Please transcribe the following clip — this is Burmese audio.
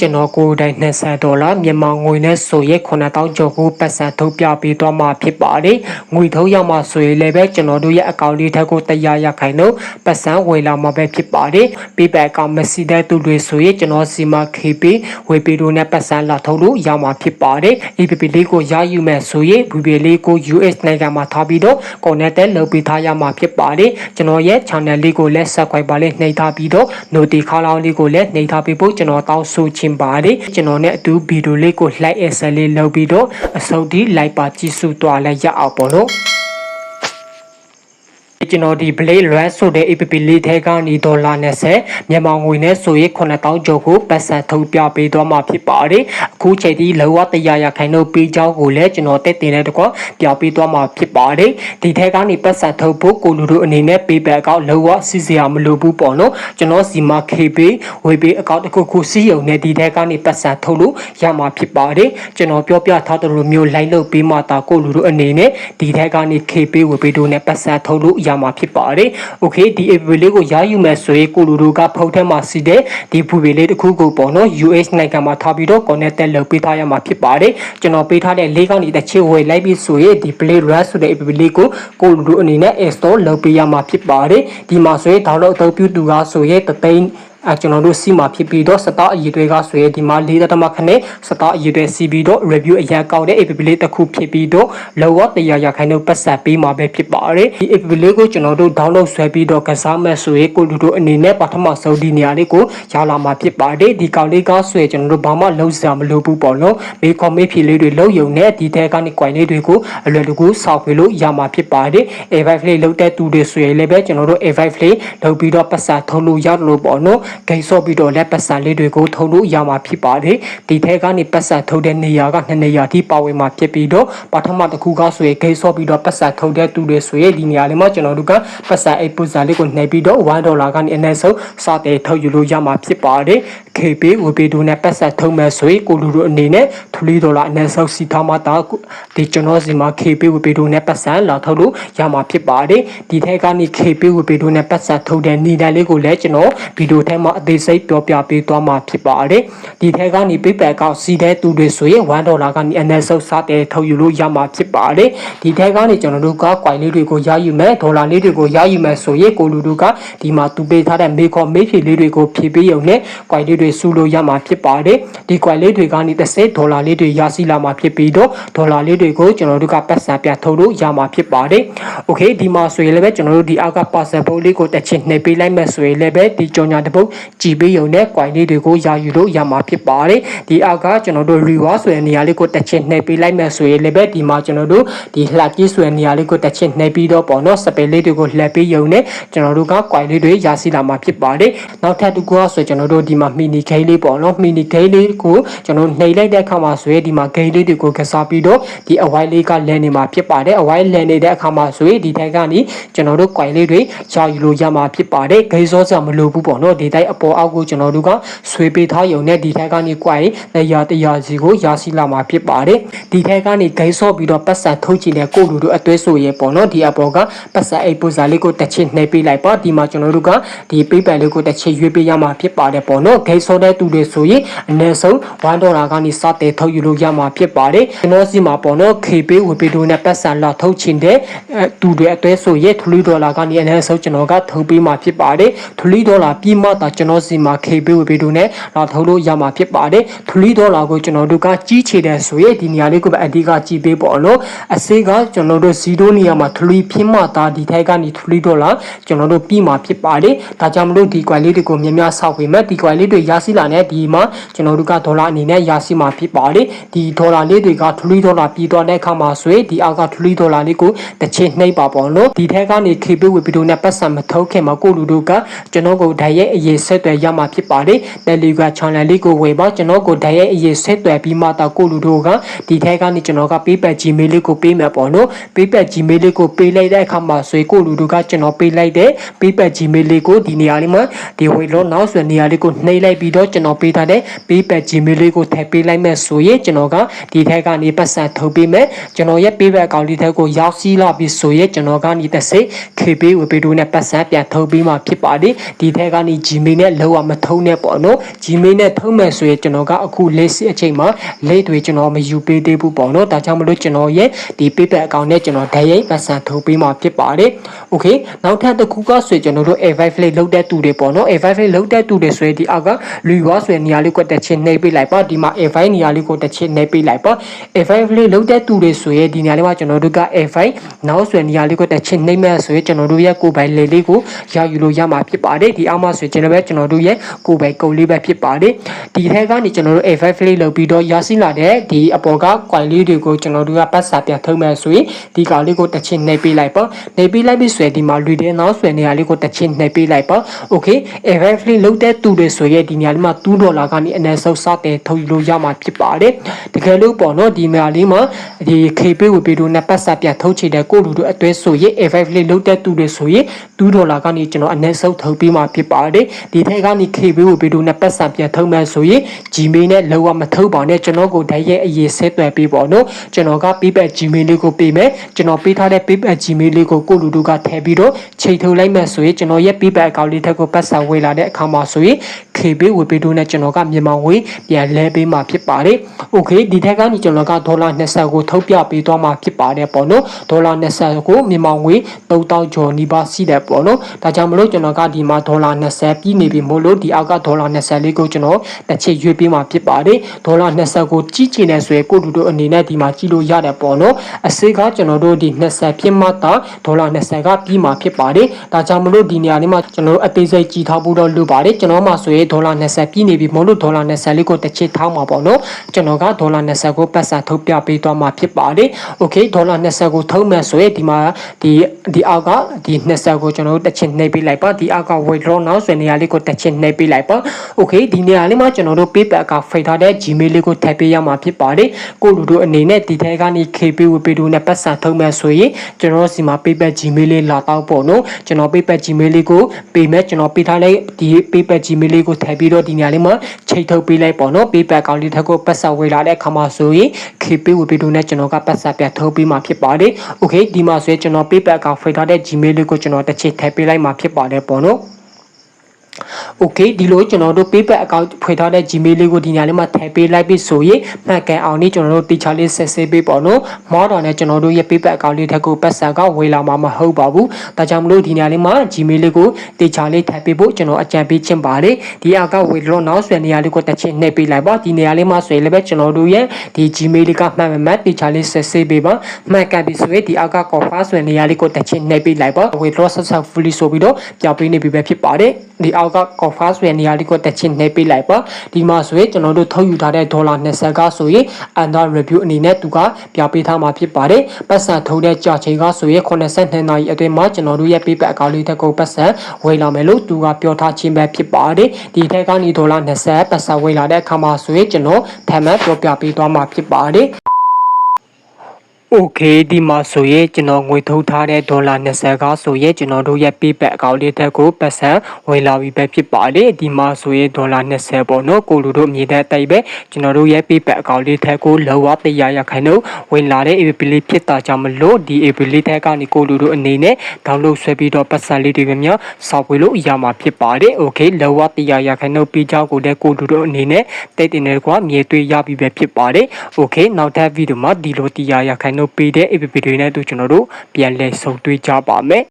ကျွန်တော်ကိုယ်တိုင်20ဒေါ်လာမြန်မာငွေနဲ့ဆိုရဲ9000ကျော်ကိုပတ်စံထုတ်ပြပေးသွားမှာဖြစ်ပါတယ်။ငွေထုတ်ရမှာဆိုရင်လည်းပဲကျွန်တော်တို့ရဲ့အကောင့်လေးထက်ကိုတရားရခိုင်တော့ပတ်စံဝယ်လာမှာပဲဖြစ်ပါတယ်။ PayPal အကောင့်မရှိတဲ့သူတွေဆိုရင်ကျွန်တော်စီမ KP ဝယ်ပေးလို့နဲ့ပတ်စံလာထုတ်လို့ရမှာဖြစ်ပါတယ်။ APP လေးကိုရယူမယ်ဆိုရင် VP လေးကို US နိုင်ငံမှာထားပြီးတော့ connect လုပ်ပေးထားရမှာဖြစ်ပါတယ်။ကျွန်တော်ရဲ့ channel လေးကိုလည်း subscribe ပါလေးနှိပ်ထားပြီးတော့ notification လေးကိုလည်းနှိပ်ထားပေးဖို့ကျွန်တော်တောင်းဆိုချင်ပါတယ်ကျွန်တော်နဲ့အတူဗီဒီယိုလေးကို like အဆက်လေးလုပ်ပြီးတော့အစုပ်ဒီ like ပါကြည့်စုသွားလိုက်ရအောင်ပေါ့နော်ကျွန်တော်ဒီ Blade Run ဆိုတဲ့ APP လေးထဲကနေဒေါ်လာ20မြန်မာငွေနဲ့ဆိုရင်9000ကျော်ကိုပတ်စံထုတ်ပြပေးသွားမှာဖြစ်ပါတယ်အခုချိန်ဒီလောကတရားရခိုင်တို့ပေးကြောင်းကိုလည်းကျွန်တော်တက်တင်တဲ့တကွပြပေးသွားမှာဖြစ်ပါတယ်ဒီထဲကနေပတ်စံထုတ်ဖို့ကိုလူတို့အနေနဲ့ PayPal အကောင့်လောကစီစရာမလိုဘူးပေါ့နော်ကျွန်တော်စီမှာ KP ဝေပေးအကောင့်တစ်ခုခုစီးရုံနဲ့ဒီထဲကနေပတ်စံထုတ်လို့ရမှာဖြစ်ပါတယ်ကျွန်တော်ပြောပြထားတဲ့လိုမျိုး line လုပ်ပေးမှတာကိုလူတို့အနေနဲ့ဒီထဲကနေ KP ဝေပေးတို့နဲ့ပတ်စံထုတ်လို့ရမှာဖြစ်ပါတယ်။ Okay ဒီ app လေးကိုရယူမယ်ဆိုရင်ကိုလူတို့ကဖုန်းထဲမှာစီတဲ့ဒီဖူပေလေးတစ်ခုကိုပေါ့နော် US နိုင်ငံမှာထားပြီးတော့ connect လုပ်ပေးထားရမှာဖြစ်ပါတယ်။ကျွန်တော်ပေးထားတဲ့လေးကောင်းဒီတစ်ချစ်ဝယ်လိုက်ပြီးဆိုရင်ဒီ Play Run ဆိုတဲ့ app လေးကိုကိုလူတို့အနေနဲ့ install လုပ်ပေးရမှာဖြစ်ပါတယ်။ဒီမှာဆိုရင် download အသုံးပြုသူကဆိုရင်တသိန်း အဲကျွန်တော်တို့စီမှာဖြစ်ပြီးတော့စတာအရေးတွေကဆိုရင်ဒီမှာ၄တမခနဲ့စတာအရေးတွေစီပြီးတော့ review အရာကောက်တဲ့ app လေးတစ်ခုဖြစ်ပြီးတော့လောကတရားရခိုင်တို့ပတ်ဆက်ပေးမှာပဲဖြစ်ပါတယ်ဒီ app လေးကိုကျွန်တော်တို့ download ဆွဲပြီးတော့ကစားမဲ့ဆိုရင်ကိုလူတို့အနေနဲ့ပထမဆုံးဒီနေရာလေးကိုရလာမှာဖြစ်ပါတယ်ဒီကောင်လေးကဆိုရင်ကျွန်တော်တို့ဘာမှလုံးစရာမလိုဘူးပေါ့နော်မေကွန်မေးဖြေလေးတွေလုံးယုံနဲ့ဒီထဲကနေ coin လေးတွေကိုအလွယ်တကူစောက်ပေးလို့ရမှာဖြစ်ပါတယ် A5 လေးလုံးတဲ့သူတွေဆိုရင်လည်းပဲကျွန်တော်တို့ A5 လေးလုံးပြီးတော့ပတ်ဆက်ထုတ်လို့ရလို့ပေါ့နော်ဂိမ်းဆော့ပြီးတော့လက်ပတ်စံလေးတွေကိုထုတ်လို့ရမှာဖြစ်ပါတယ်ဒီထဲကနေပတ်စံထုတ်တဲ့နေရာကနှစ်နေရာထိပါဝင်မှာဖြစ်ပြီးတော့ပထမတစ်ခုကဆိုရင်ဂိမ်းဆော့ပြီးတော့ပတ်စံထုတ်တဲ့သူတွေဆိုရင်ဒီနေရာလေးမှာကျွန်တော်တို့ကပတ်စံအိတ်ပူဇာလေးကိုနှိပ်ပြီးတော့1ဒေါ်လာကနေအနည်းဆုံးစတဲ့ထုတ်ယူလို့ရမှာဖြစ်ပါတယ် KP ဝေပေဒိုနဲ့ပတ်ဆက်ထုံးမဲ့ဆိုရင်ကိုလူတို့အနေနဲ့ထလီဒေါ်လာအနည်းဆုံးစီထားမှတာဒီကျွန်တော်စီမှာ KP ဝေပေဒိုနဲ့ပတ်ဆက်လာထုတ်လို့ရမှာဖြစ်ပါတယ်ဒီထက်ကနေ KP ဝေပေဒိုနဲ့ပတ်ဆက်ထုတ်တဲ့နေတိုင်းလေးကိုလည်းကျွန်တော်ဗီဒီယိုထဲမှာမှာအသေးစိတ်ပြောပြပေးသွားမှာဖြစ်ပါတယ်။ဒီထဲကနေပေးပယ်ကောက်စီတဲ့သူတွေဆိုရင်1ဒေါ်လာကနေအနည်းဆုံးစတဲ့ထုတ်ယူလို့ရမှာဖြစ်ပါတယ်။ဒီထဲကနေကျွန်တော်တို့ကကွိုင်လေးတွေကိုရယူမယ်ဒေါ်လာလေးတွေကိုရယူမယ်ဆိုရင်ကိုလူတို့ကဒီမှာသူပေးထားတဲ့မေခေါ်မေးဖြေလေးတွေကိုဖြေပေးရုံနဲ့ကွိုင်လေးတွေစုလို့ရမှာဖြစ်ပါတယ်။ဒီကွိုင်လေးတွေကနေ30ဒေါ်လာလေးတွေရရှိလာမှာဖြစ်ပြီးတော့ဒေါ်လာလေးတွေကိုကျွန်တော်တို့ကပတ်စံပြထုတ်လို့ရမှာဖြစ်ပါတယ်။ Okay ဒီမှာဆိုရင်လည်းပဲကျွန်တော်တို့ဒီအောက်က passport လေးကိုတစ်ချက်နှိပ်ပေးလိုက်မယ်ဆိုရင်လည်းပဲဒီကြော်ညာတစ်ပုတ်ကြည်ပေးရုံနဲ့ coin လေးတွေကိုရယူလို့ရမှာဖြစ်ပါတယ်ဒီအောက်ကကျွန်တော်တို့ reward ဆိုတဲ့နေရာလေးကိုတစ်ချင်နှိပ်ပေးလိုက်မယ်ဆိုရင်လည်းပဲဒီမှာကျွန်တော်တို့ဒီလှကြီးဆိုတဲ့နေရာလေးကိုတစ်ချင်နှိပ်ပြီးတော့ပေါ့နော်စပယ်လေးတွေကိုလှပ်ပေးရုံနဲ့ကျွန်တော်တို့က coin လေးတွေရရှိလာမှာဖြစ်ပါတယ်နောက်ထပ်တစ်ခုကဆိုကျွန်တော်တို့ဒီမှာ mini game လေးပေါ့နော် mini game လေးကိုကျွန်တော်နှိပ်လိုက်တဲ့အခါမှာဆိုရင်ဒီမှာ game လေးတွေကိုကစားပြီးတော့ဒီအဝိုင်းလေးကလန်နေမှာဖြစ်ပါတယ်အဝိုင်းလန်နေတဲ့အခါမှာဆိုရင်ဒီထက်ကနေကျွန်တော်တို့ coin လေးတွေရယူလို့ရမှာဖြစ်ပါတယ် game စောစရာမလိုဘူးပေါ့နော်ဒီတိုင်းအပေါ်အောက်ကိုကျွန်တော်တို့ကဆွေးပေးထားရုံနဲ့ဒီထက်ကနေ coin တရားတရားစီကိုရရှိလာမှာဖြစ်ပါတယ်ဒီထက်ကနေ game စောပြီးတော့ပတ်စံထုတ်ချင်တဲ့ကိုလူတို့အသွဲဆိုရဲပေါ့နော်ဒီအပေါ်ကပတ်စံအိပ်ပူစာလေးကိုတစ်ချစ်နှိပ်ပေးလိုက်ပါဒီမှာကျွန်တော်တို့ကဒီ PayPal လေးကိုတစ်ချစ်ရွေးပေးရမှာဖြစ်ပါတယ်ပေါ့နော် game စောတဲ့သူတွေဆိုရင်အနည်းဆုံး1ဒေါ်လာကနေစတဲ့ထုတ်ယူလို့ရမှာဖြစ်ပါတယ်ကျွန်တော်စီမှာပေါ့နော် KP ဝေပေးတို့နဲ့ပတ်စံလာထုတ်ချင်တဲ့သူတွေအသွဲဆိုရဲထလီဒေါ်လာကနေအနည်းဆုံးကျွန်တော်ကထုတ်ပေးမှာဖြစ်ပါတယ်ထလီဒေါ်လာပြီးမှသာကျွန်တော်စီမှာ KP ဝေပေးတို့နဲ့လာထုတ်လို့ရမှာဖြစ်ပါတယ်ထလီဒေါ်လာကိုကျွန်တော်တို့ကကြီးချေတဲ့ဆိုရဲဒီနေရာလေးကိုပဲအဓိကကြည့်ပေးပေါ့နော်အစေးကကျွန်တော်တို့0နေရာမှာထလီဖြစ်မှသာဒီထိုက်ကနေထလီဒေါ်လာကျွန်တော်တို့ပြီးမှဖြစ်ပါတယ်ဒါကြောင့်မလို့ဒီ quality တွေကိုများများဆောက်ပေးမယ်ဒီ quality တွေရရှိလာတဲ့ဒီမှာကျွန်တော်တို့ကဒေါ်လာအနေနဲ့ရရှိမှာဖြစ်ပါတယ်ဒီဒေါ်လာလေးတွေကထလီဒေါ်လာပြီးသွားတဲ့အခါမှာဆိုရင်ဒီအောက်ကထလီဒေါ်လာလေးကိုတစ်ချိန်နှိပ်ပါပေါ့နော်ဒီထက်ကနေ KB ဝေဗီဒီယိုနဲ့ပတ်စံမထုတ်ခင်မှာကိုလူတို့ကကျွန်တော်ကိုဓာတ်ရဲ့အရေးဆက်သွယ်ရမှာဖြစ်ပါတယ် Telegram channel လေးကိုဝေပါကျွန်တော်ကိုဓာတ်ရဲ့အရေးဆက်သွယ်ပြီးမှတော့ကိုလူတို့ကဒီထက်ကနေကျွန်တော်က PayPal Gmail လေးကိုပေးမယ်ပေါ့နော် PayPal Gmail လေးကိုပေးလိုက်တဲ့အခါမှာဆိုရင်ကိုလူတို့ကကျွန်တော်ပေးလိုက်တဲ့ PayPal Gmail လေးကိုဒီနေရာလေးမှာဒီဝေလို့နောက်ဆိုနေရာလေးကိုနှိပ်လိုက်ပြီးတော့ကျွန်တော်ပေးထားတဲ့ PayPal Gmail လေးကိုထည့်ပေးလိုက်မယ်ဆိုရင်ကျွန်တော်ကဒီထက်ကနေပတ်စံထုတ်ပေးမယ်ကျွန်တော်ရဲ့ PayPal account လေးထက်ကိုရောက်စီလာပြီးဆိုရင်ကျွန်တော်ကနေတစ်စိတ် KB ဝေပေးတို့နဲ့ပတ်စံပြန်ထုတ်ပေးမှာဖြစ်ပါတယ်ဒီထက်ကနေ Gmail Gmail နဲ့လုံးဝမထုံးနဲ့ပေါ့နော် Gmail နဲ့ထုံးမယ်ဆိုရင်ကျွန်တော်ကအခုလက်စီအချိန်မှာလက်တွေကျွန်တော်မယူပေးသေးဘူးပေါ့နော်ဒါကြောင့်မလို့ကျွန်တော်ရဲ့ဒီ PayPal account နဲ့ကျွန်တော်ဓာတ်ရိုက်ပတ်စံထုတ်ပေးမှာဖြစ်ပါတယ် Okay နောက်ထပ်တစ်ခုကဆိုရင်ကျွန်တော်တို့ A5 Flake လောက်တဲ့သူတွေပေါ့နော် A5 Flake လောက်တဲ့သူတွေဆိုရင်ဒီအောက်ကလူရွာဆိုရင်နေရာလေးကိုတစ်ချက်နှိပ်ပေးလိုက်ပါဒီမှာ A5 နေရာလေးကိုတစ်ချက်နှိပ်ပေးလိုက်ပါ A5 Flake လောက်တဲ့သူတွေဆိုရင်ဒီနေရာလေးမှာကျွန်တော်တို့က A5 နောက်ဆိုရင်နေရာလေးကိုတစ်ချက်နှိပ်မဲ့ဆိုရင်ကျွန်တော်တို့ရဲ့ကိုယ်ပိုင်လေလေးကိုရယူလို့ရမှာဖြစ်ပါတယ်ဒီအောက်မှာဆိုရင်ကျွန်တော်ပဲကျွန်တော်တို့ရဲ့ကိုယ်ပိုင်ကုတ်လေးပဲဖြစ်ပါတယ်ဒီထဲကနေကျွန်တော်တို့ A5 Flake လောက်ပြီးတော့ရရှိလာတဲ့ဒီအပေါ်က coin လေးတွေကိုကျွန်တော်တို့ကပတ်စာပြန်ထုတ်မဲ့ဆိုရင်ဒီကောင်လေးကိုတစ်ချက်နှိပ်ပေးလိုက်ပါနှိပ်ပေးလိုက်ပြီဆိုရင်ဒီမှာလူတဲ့နောက်ဆိုရင်နေရာလေးကိုတစ်ချက်နှိပ်ပေးလိုက်ပါ okay every လုံးတဲ့သူတွေဆိုရင်ဒီနေရာလေးမှာ2ဒေါ်လာကနေအနည်းဆုံးစတဲ့ထုတ်ယူလို့ရမှာဖြစ်ပါတယ်တကယ်လို့ပေါ့နော်ဒီနေရာလေးမှာဒီ KP ဝပေတို့နဲ့ပတ်စာပြန်ထုတ်ချတဲ့ကိုလူတို့အတွဲဆိုရင် every လုံးတဲ့သူတွေဆိုရင်2ဒေါ်လာကနေကျွန်တော်အနည်းဆုံးထုတ်ပေးမှာဖြစ်ပါတယ်ဒီထက်ကနေ KP ဝပေတို့နဲ့ပတ်စာပြန်ထုတ်မှဆိုရင် Gmail နဲ့လောကမထုတ်ပါနဲ့ကျွန်တော်ကိုဓာတ်ရဲ့အရေးဆက်သွယ်ပေးပေါ့နော်ကျွန်တော်က PayPal Gmail လေးကိုပေးမယ်ကျွန်တော်ပေးထားတဲ့ PayPal Gmail လေးကိုကိုလူတို့ကထည့်ပြီးတော့ချိန်ထုတ်လိုက်မယ်ဆိုရင်ကျွန်တော်ရဲ့ PayPal account လေးထက်ကိုပတ်စာဝေလာတဲ့အခါမှာဆိုရင် KB ဝေပေးတို့နဲ့ကျွန်တော်ကမြန်မာငွေပြန်လဲပေးမှာဖြစ်ပါတယ်။ Okay ဒီထက်ကနေကျွန်တော်ကဒေါ်လာ20ကိုထုတ်ပြပေးသွားမှာဖြစ်ပါတယ်ပေါ့နော်။ဒေါ်လာ20ကိုမြန်မာငွေ3000ကျော်နီးပါးရှိတယ်ပေါ့နော်။ဒါကြောင့်မလို့ကျွန်တော်ကဒီမှာဒေါ်လာ20ပြီးနေပြီမို့လို့ဒီအောက်ကဒေါ်လာ20လေးကိုကျွန်တော်တစ်ချက်ရွေးပေးမှာဖြစ်ပါတယ်။ဒေါ်လာ20ကိုကြီးချင်နေဆိုရင်ကိုတူတို့အနေနဲ့ဒီမှာကြီးလို့ရတယ်ပေါ့နော်။အစိကကျွန်တော်တို့ဒီ20ဖြစ်မှသာဒေါ်လာ20ကပြီးမှာဖြစ်ပါတယ်။ဒါကြောင့်မလို့ဒီနေရာလေးမှာကျွန်တော်တို့အသေးစိတ်ကြည့်ထားဖို့တော့လိုပါတယ်။ကျွန်တော်မှဆိုရင်ဒေါ်လာ20ပြီးနေပြီမို့လို့ဒေါ်လာ20လေးကိုတစ်ချက်ထောင်းမှာပေါ့နော်။ကျွန်တော်ကဒေါ်လာ20ကိုပတ်စံထုတ်ပြပေးသွားမှာဖြစ်ပါတယ်။ Okay ဒေါ်လာ20ကိုထုတ်မယ်ဆိုရင်ဒီမှာဒီဒီအောက်ကဒီ20ကိုကျွန်တော်တို့တစ်ချက်နှိပ်ပေးလိုက်ပါဒီအောက်က withdraw now ဆိုတဲ့နေရာလေးကိုတစ်ချက်နှိပ်ပေးလိုက်ပါ။ Okay ဒီနေရာလေးမှာကျွန်တော်တို့ PayPal ကဖိတ်ထားတဲ့ Gmail လေးကိုထည့်ပေးရမှာဖြစ်ပါတယ်။ကိုလူတို့အနေနဲ့ဒီထဲကနေ KP ဝပေတို့နဲ့ပတ်စံထုတ်မယ်ဆိုရင်ကျွန်တော်စီမှာ PayPal Gmail လေးလာတော့ပေါ့နော်။ကျွန်တော် PayPal Gmail လေးကိုပေးမယ်ကျွန်တော်ပေးထားလိုက်ဒီ PayPal Gmail လေးကိုထည့်ပြီးတော့ဒီနေရာလေးမှာချိန်ထုတ်ပေးလိုက်ပေါ့နော် PayPal ကောင်လေးထက်ကိုပတ်စံဝေလာတဲ့အခါမှာဆိုရင် KP ဝပေတို့နဲ့ကျွန်တော်ကပတ်စံပြထုတ်ပေးမှာဖြစ်ပါတယ်။ Okay ဒီမှာဆိုရင်ကျွန်တော် PayPal ကောင်ဖိတ်ထားတဲ့ Gmail လေးကိုကျွန်တော်တစ်ချက်ထည့်ပေးလိုက်မှာဖြစ်ပါတယ်ပေါ့နော်။ Okay ဒီလိုကျွန်တော်တို့ PayPal account ဖွင့်ထားတဲ့ Gmail လေးကိုဒီညလေးမှာထည့်ပေးလိုက်ပြီဆိုရင်မှတ်ကန်အောင်นี่ကျွန်တော်တို့တေချာလေးဆက်ဆေးပေးပေါ့နော်။မော်တော်နဲ့ကျွန်တော်တို့ရဲ့ PayPal account လေးထက်ကိုပတ်စံကဝေလာမှာမဟုတ်ပါဘူး။ဒါကြောင့်မလို့ဒီညလေးမှာ Gmail လေးကိုတေချာလေးထည့်ပေးဖို့ကျွန်တော်အကြံပေးချင်ပါတယ်။ဒီအောက်က withdraw now ဆိုတဲ့နေရာလေးကိုတစ်ချက်နှိပ်ပေးလိုက်ပါ။ဒီနေရာလေးမှာဆိုရင်လည်းပဲကျွန်တော်တို့ရဲ့ဒီ Gmail လေးကမှတ်မှတ်တေချာလေးဆက်ဆေးပေးပါ။မှတ်ကန်ပြီဆိုရင်ဒီအောက်က confirm ဆိုတဲ့နေရာလေးကိုတစ်ချက်နှိပ်ပေးလိုက်ပါ။ withdraw successfully ဆိုပြီးတော့ပြပေးနေပြီပဲဖြစ်ပါတယ်။ဒီအောက်က confirm ဆိုတဲ့နေရာလေးကိုတက်ချင်းနှိပ်ပေးလိုက်ပါဒီမှာဆိုရင်ကျွန်တော်တို့ထုတ်ယူထားတဲ့ဒေါ်လာ20ကဆိုရင် under review အနေနဲ့သူကပြပေးထားမှာဖြစ်ပါတယ်ပတ်စံထုတ်တဲ့ကြာချိန်ကဆိုရင်82နာရီအတွင်းမှာကျွန်တော်တို့ရဲ့ PayPal account လေးတက်ကိုပတ်စံဝယ်လာမယ်လို့သူကပြောထားခြင်းပဲဖြစ်ပါတယ်ဒီထက်ကနေဒေါ်လာ20ပတ်စံဝယ်လာတဲ့အခါမှာဆိုရင်ကျွန်တော်ထပ်မံပြောပြပေးသွားမှာဖြစ်ပါတယ် Okay ဒီမှာဆိုရင်ကျွန်တော်ငွေထုတ်ထားတဲ့ဒေါ်လာ20ကဆိုရင်ကျွန်တော်တို့ရဲ့ PayPal account လေးတက်ကိုပတ်စံဝင်လာပြီပဲဖြစ်ပါတယ်ဒီမှာဆိုရင်ဒေါ်လာ20ပေါ့နော်ကိုလူတို့အမြင်တဲ့အတိုင်းပဲကျွန်တော်တို့ရဲ့ PayPal account လေးတက်ကိုလောဝတရားရခိုင်တော့ဝင်လာတဲ့ APP လေးဖြစ်တာကြောင့်မလို့ဒီ APP လေးတက်ကနေကိုလူတို့အနေနဲ့ download ဆွဲပြီးတော့ပတ်စံလေးတွေများစောက်ဝေလို့ရမှာဖြစ်ပါတယ် Okay လောဝတရားရခိုင်တော့ပြီးကြောက်ကိုတဲ့ကိုလူတို့အနေနဲ့တိတ်တင်နေကွာမြေသွေးရပြီပဲဖြစ်ပါတယ် Okay နောက်ထပ်ဗီဒီယိုမှာဒီလိုတရားရခိုင်တော့ပေးတဲ့ APP တွေနဲ့တို့ကျွန်တော်တို့ပြန်လည်ဆုံတွေ့ကြပါမယ်